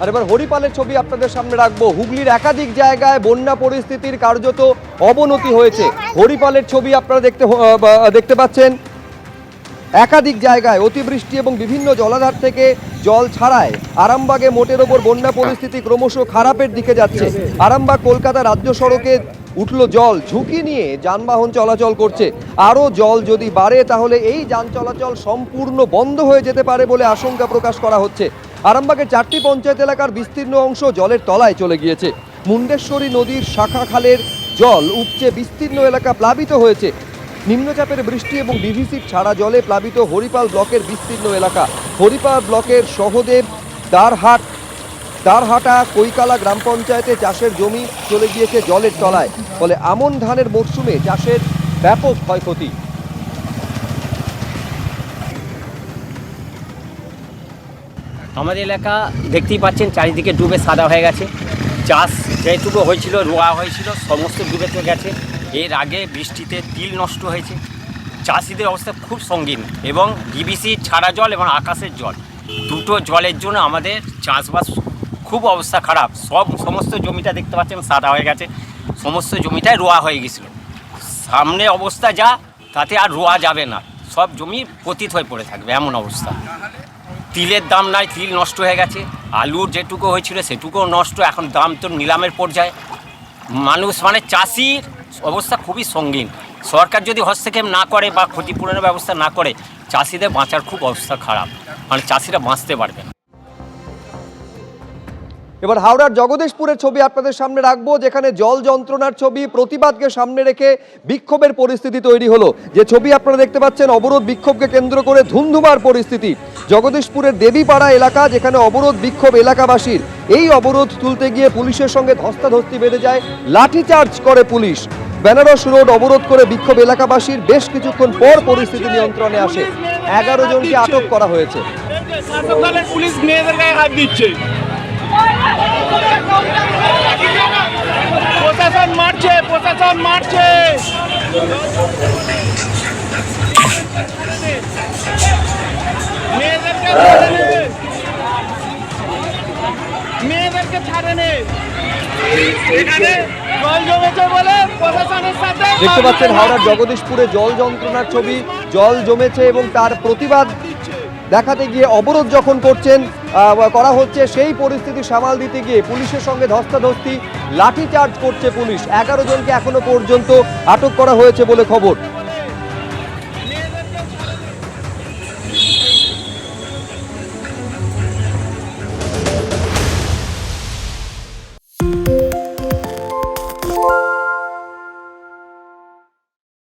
আর এবার হরিপালের ছবি আপনাদের সামনে রাখব। হুগলির একাধিক জায়গায় বন্যা পরিস্থিতির কার্যত অবনতি হয়েছে। হরিপালের ছবি আপনারা দেখতে দেখতে পাচ্ছেন। একাধিক জায়গায় অতিবৃষ্টি এবং বিভিন্ন জলাধার থেকে জল ছাড়ায় আরামবাগে মোটের ওপর বন্যা পরিস্থিতি ক্রমশ খারাপের দিকে যাচ্ছে। আরামবাগ, কলকাতা রাজ্য সড়কে উঠল জল। ঝুঁকি নিয়ে যানবাহন চলাচল করছে। আরও জল যদি বাড়ে, তাহলে এই যান চলাচল সম্পূর্ণ বন্ধ হয়ে যেতে পারে বলে আশঙ্কা প্রকাশ করা হচ্ছে। আরামবাগের চারটি পঞ্চায়েত এলাকার বিস্তীর্ণ অংশ জলের তলায় চলে গিয়েছে। মুন্ডেশ্বরী নদীর শাখা খালের জল উপচে বিস্তীর্ণ এলাকা প্লাবিত হয়েছে। নিম্নচাপের বৃষ্টি এবং ডিভিসির ছাড়া জলে প্লাবিত হরিপাল ব্লকের বিস্তীর্ণ এলাকা। হরিপাল ব্লকের সহদেব, দারহাট, দারহাটা, কৈকালা গ্রাম পঞ্চায়েতে চাষের জমি চলে গিয়েছে জলের তলায়। ফলে আমন ধানের মরশুমে চাষের ব্যাপক ক্ষয়ক্ষতি। আমাদের এলাকা দেখতেই পাচ্ছেন, চারিদিকে ডুবে সাদা হয়ে গেছে। চাষ যেটুকু হয়েছিল, রোয়া হয়েছিল, সমস্ত ডুবে তো গেছে। এর আগে বৃষ্টিতে তিল নষ্ট হয়েছে। চাষিদের অবস্থা খুব সঙ্গীন এবং ডিবিসি ছাড়া জল এবং আকাশের জল, দুটো জলের জন্য আমাদের চাষবাস খুব অবস্থা খারাপ। সব সমস্ত জমিটা দেখতে পাচ্ছেন, সাদা হয়ে গেছে। সমস্ত জমিটায় রোয়া হয়ে গেছিল। সামনে অবস্থা যা, তাতে আর রোয়া যাবে না। সব জমি পতিত হয়ে পড়ে থাকবে, এমন অবস্থা। তিলের দাম নাই, তিল নষ্ট হয়ে গেছে। আলুর যেটুকু হয়েছিল সেটুকুও নষ্ট, এখন দাম তো নিলামের পর্যায়ে। মানুষ মানে চাষির অবস্থা খুবই সঙ্গীন। সরকার যদি হস্তক্ষেপ না করে বা ক্ষতিপূরণের ব্যবস্থা না করে, চাষিদের বাঁচার খুব অবস্থা খারাপ। মানে চাষিরা বাঁচতে পারবে না। এবার হাওড়ার জগদীশপুরের ছবি আপনাদের সামনে রাখব, যেখানে জল যন্ত্রণার ছবি প্রতিবাদকে সামনে রেখে বিক্ষোভের পরিস্থিতি তৈরি হলো। যে ছবি আপনারা দেখতে পাচ্ছেন, অবরোধ বিক্ষোভকে কেন্দ্র করে ধুন্ধুমার পরিস্থিতি। জগদীশপুরের দেবীপাড়া এলাকা, যেখানে অবরোধ বিক্ষোভ এলাকাবাসীর। এই অবরোধ তুলতে গিয়ে পুলিশের সঙ্গে ধস্তাধস্তি বেড়ে যায়, লাঠিচার্জ করে পুলিশ। বেনারস রোড অবরোধ করে বিক্ষোভ এলাকাবাসীর বেশ কিছুক্ষণ পর পরিস্থিতি নিয়ন্ত্রণে আসে। এগারো জনকে আটক করা হয়েছে। প্রশাসন মারছে প্রশাসন মারছে। দেখতে পাচ্ছেন হাওড়ার জগদীশপুরে জল যন্ত্রণার ছবি জল জমেছে এবং তার প্রতিবাদ দেখাতে গিয়ে অবরোধ যখন করছেন করা হচ্ছে সেই পরিস্থিতি সামাল দিতে গিয়ে পুলিশের সঙ্গে ধস্তাধস্তি লাঠিচার্জ করছে পুলিশ। এগারো জনকে এখনও পর্যন্ত আটক করা হয়েছে বলে খবর।